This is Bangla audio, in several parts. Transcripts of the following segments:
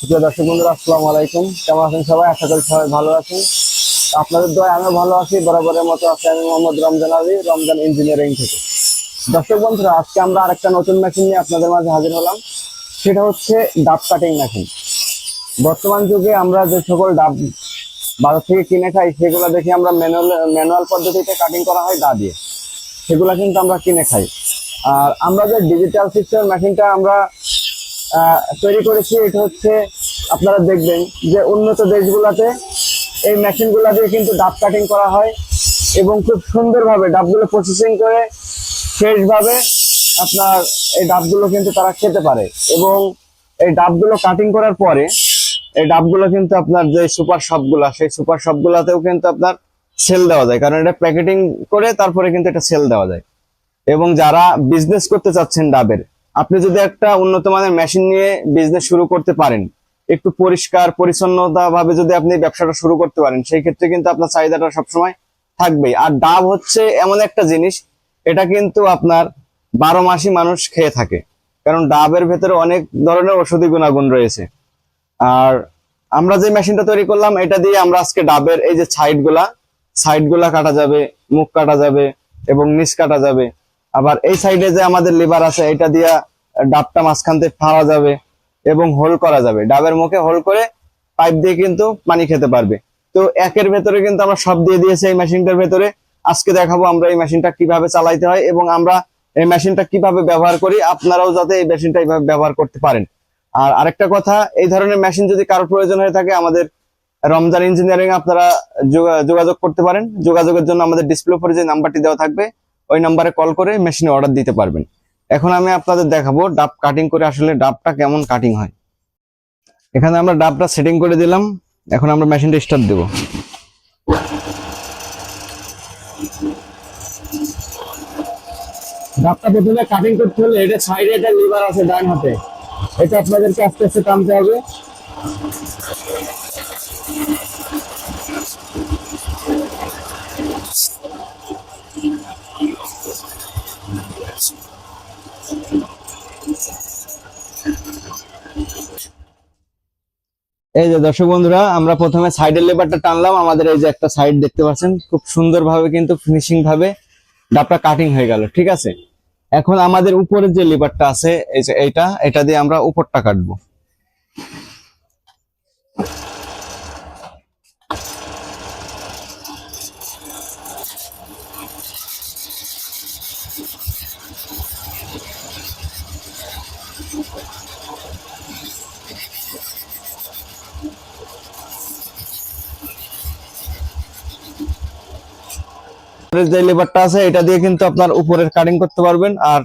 প্রিয় দর্শক বন্ধুরা, আসসালামু আলাইকুম। কেমন আছেন সবাই? আশা করি সবাই ভালো আছেন। আপনাদের দোয়ায় আমিও ভালো আছি, বরাবরের মতো আছি আমি মোহাম্মদ রমজান আলী, রমজান ইঞ্জিনিয়ারিং থেকে। দর্শক বন্ধুরা, আজকে আমরা আরেকটা নতুন মেশিন নিয়ে আপনাদের মাঝে হাজির হলাম। সেটা হচ্ছে ডাব কাটিং মেশিন বর্তমান যুগে আমরা যে সকল ডাব বাজার থেকে কিনে খাই, সেগুলো দেখি আমরা ম্যানুয়াল ম্যানুয়াল পদ্ধতিতে কাটিং করা হয় দা দিয়ে। সেগুলো কিন্তু আমরা কিনে খাই। আর আমরা যে ডিজিটাল সিস্টেম মেশিনটা আমরা তৈরি করেছি, এটা হচ্ছে আপনারা দেখবেন যে উন্নত দেশগুলোতে এই মেশিনগুলো দিয়ে কিন্তু ডাব কাটিং করা হয় এবং খুব সুন্দরভাবে ডাবগুলো প্রসেসিং করে ফ্রেশভাবে আপনার এই ডাবগুলো কিন্তু তারা খেতে পারে এবং এই ডাবগুলো কাটিং করার পরে এই ডাবগুলো কিন্তু আপনার যে সুপার শপগুলা সেই সুপার শপগুলাতেও কিন্তু আপনার সেল দেওয়া যায়। কারণ এটা প্যাকেটিং করে তারপরে কিন্তু এটা সেল দেওয়া যায়। এবং যারা বিজনেস করতে চাচ্ছেন ডাবের আপনি যদি একটা উন্নত মানের মেশিন নিয়ে বিজনেস শুরু করতে পারেন, একটু পরিষ্কার পরিচ্ছন্নতা ভাবে যদি আপনি ব্যবসাটা শুরু করতে পারেন, সেই ক্ষেত্রে কিন্তু আপনার চাহিদাটা সবসময় থাকবেই। আর ডাব হচ্ছে এমন একটা জিনিস, এটা কিন্তু আপনার বারো মাসই মানুষ খেয়ে থাকে। কারণ ডাবের ভেতরে অনেক ধরনের ওষুধি গুণাগুণ রয়েছে। আর আমরা যে মেশিনটা তৈরি করলাম, এটা দিয়ে আমরা আজকে ডাবের এই যে সাইডগুলা সাইডগুলা কাটা যাবে, মুখ কাটা যাবে এবং নিচ কাটা যাবে। আবার এই সাইডে যে আমাদের লিভার আছে, এটা দিয়া ডাবটা মাঝখান থেকে ফাড়া যাবে এবং হোল করা যাবে। ডাবের মুখে হোল করে পাইপ দিয়ে কিন্তু পানি খেতে পারবে। তো একের ভেতরে কিন্তু আমরা সব দিয়ে দিয়েছি এই মেশিনটার ভেতরে। আজকে দেখাবো আমরা এই মেশিনটা কীভাবে চালাইতে হয় এবং আমরা এই মেশিনটা কীভাবে ব্যবহার করি। আপনারাও যাতে এই মেশিনটা এইভাবে ব্যবহার করতে পারেন। আর আরেকটা কথা, এই ধরনের মেশিন যদি কারও প্রয়োজন হয়ে থাকে, আমাদের রমজান ইঞ্জিনিয়ারিং আপনারা যোগা- যোগাযোগ করতে পারেন। যোগাযোগের জন্য আমাদের ডিসপ্লে উপরে যে নাম্বারটি দেওয়া থাকবে ওই নাম্বারে কল করে মেশিনে অর্ডার দিতে পারবেন। এখন আমি আপনাদের দেখাবো ডাব কাটিং করে আসলে ডাবটা কেমন কাটিং হয়। এখানে আমরা ডাবটা সেটিং করে দিলাম। এখন আমরা মেশিনটা স্টার্ট দেবো। ডাবটা প্রথমে কাটিং করতে হলে এটা সাইডে একটা লিভার আছে ডান হাতে। এটা আপনাদেরকে আস্তে আস্তে টানতে হবে। এই যে দর্শক বন্ধুরা, আমরা প্রথমে সাইডের লেবারটা টানলাম। আমাদের এই যে একটা সাইড দেখতে পাচ্ছেন, খুব সুন্দরভাবে কিন্তু ফিনিশিং ভাবে ডাবটা কাটিং হয়ে গেল, ঠিক আছে? এখন আমাদের উপরের যে লেবারটা আছে, এই যে এইটা, এটা দিয়ে আমরা উপরটা কাটবো। যে লেবারটা আছে, এটা দিয়ে কিন্তু আপনার উপরের কাটিং করতে পারবেন। আর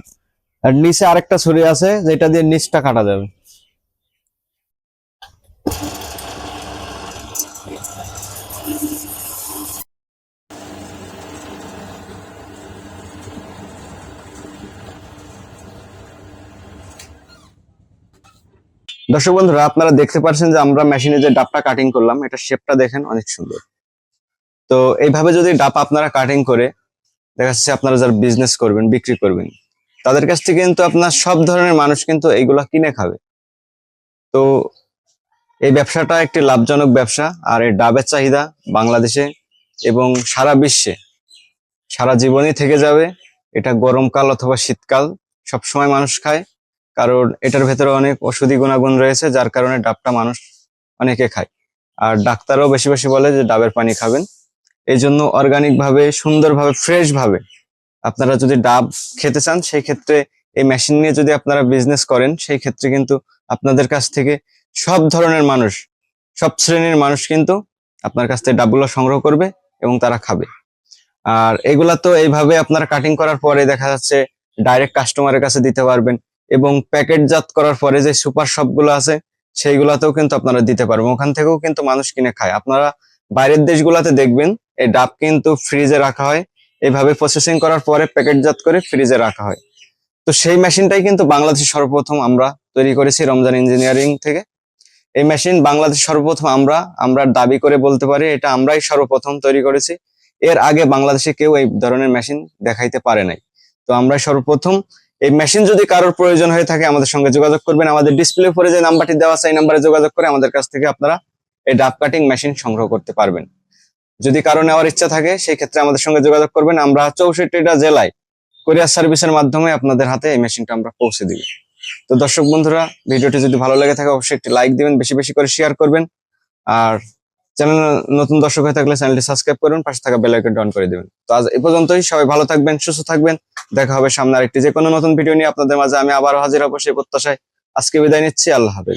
নিচে আরেকটা ছুরি আছে, যেটা দিয়ে নিচটা কাটা যাবে। দর্শক বন্ধুরা, আপনারা দেখতে পাচ্ছেন যে আমরা মেশিনে যে ডাবটা কাটিং করলাম, এটা শেপটা দেখেন অনেক সুন্দর। তো এইভাবে যদি ডাব আপনারা কাটিং করে, দেখা যাচ্ছে আপনারা যারা বিজনেস করবেন, বিক্রি করবেন, তাদের কাছ থেকে কিন্তু আপনার সব ধরনের মানুষ কিন্তু এইগুলা কিনে খাবে। তো এই ব্যবসাটা একটি লাভজনক ব্যবসা, আর এই ডাবের চাহিদা বাংলাদেশে এবং সারা বিশ্বে, সারা জীবনই থেকে যাবে। এটা গরমকাল অথবা শীতকাল, সবসময় মানুষ খায়, কারণ এটার ভেতরে অনেক ওষুধি গুণাগুণ রয়েছে, যার কারণে ডাবটা মানুষ অনেকে খায়। আর ডাক্তারও বেশি বেশি বলে যে ডাবের পানি খাবেন। এই জন্য অর্গানিক ভাবে, সুন্দরভাবে ফ্রেশ ভাবে আপনারা যদি ডাব খেতে চান, সেই ক্ষেত্রে এই মেশিন নিয়ে যদি আপনারা বিজনেস করেন, সেই ক্ষেত্রে কিন্তু আপনাদের কাছ থেকে সব ধরনের মানুষ, সব শ্রেণির মানুষ কিন্তু আপনার কাছ থেকে ডাবগুলো সংগ্রহ করবে এবং তারা খাবে। আর এগুলা তো এইভাবে আপনারা কাটিং করার পরে দেখা যাচ্ছে ডাইরেক্ট কাস্টমারের কাছে দিতে পারবেন এবং প্যাকেটজাত করার পরে যে সুপার শপগুলো আছে, সেইগুলাতেও কিন্তু আপনারা দিতে পারবেন। ওখান থেকেও কিন্তু মানুষ কিনে খায়। আপনারা বাইরের দেশগুলাতে দেখবেন এই ডাব কিন্তু ফ্রিজে রাখা হয়। এইভাবে প্রসেসিং করার পরে প্যাকেটজাত করে ফ্রিজে রাখা হয়। তো সেই মেশিনটাই কিন্তু বাংলাদেশে সর্বপ্রথম আমরা তৈরি করেছি রমজান ইঞ্জিনিয়ারিং থেকে। এই মেশিন বাংলাদেশ সর্বপ্রথম আমরা আমরা দাবি করে বলতে পারি, এটা আমরাই সর্বপ্রথম তৈরি করেছি। এর আগে বাংলাদেশে কেউ এই ধরনের মেশিন দেখাইতে পারে নাই। তো আমরাই সর্বপ্রথম, এই মেশিন যদি কারোর প্রয়োজন হয়ে থাকে আমাদের সঙ্গে যোগাযোগ করবেন। আমাদের ডিসপ্লে উপরে যে নাম্বারটি দেওয়া আছে, এই নাম্বারে যোগাযোগ করে আমাদের কাছ থেকে আপনারা এই ডাব কাটিং মেশিন সংগ্রহ করতে পারবেন। যদি কারও নেওয়ার ইচ্ছা থাকে সেই ক্ষেত্রে আমাদের সঙ্গে যোগাযোগ করবেন। আমরা চৌষট্টিটা জেলায় কোরিয়ার সার্ভিসের মাধ্যমে আপনাদের হাতে এই মেশিনটা আমরা পৌঁছে দিব। তো দর্শক বন্ধুরা, ভিডিওটি যদি ভালো লেগে থাকে, অবশ্যই একটি লাইক দিবেন, বেশি বেশি করে শেয়ার করবেন। আর চ্যানেল নতুন দর্শক হয়ে থাকলে চ্যানেলটি সাবস্ক্রাইব করুন, পাশে থাকা বেল আইকনটি অন করে দিবেন। তো আজ এ পর্যন্তই, সবাই ভালো থাকবেন, সুস্থ থাকবেন। দেখা হবে সামনে আরেকটি যে কোনো নতুন ভিডিও নিয়ে আপনাদের মাঝে। আমি আবারও হাজির হব সেই প্রত্যাশায়। আজকে বিদায় নিচ্ছি, আল্লাহ হাফেজ।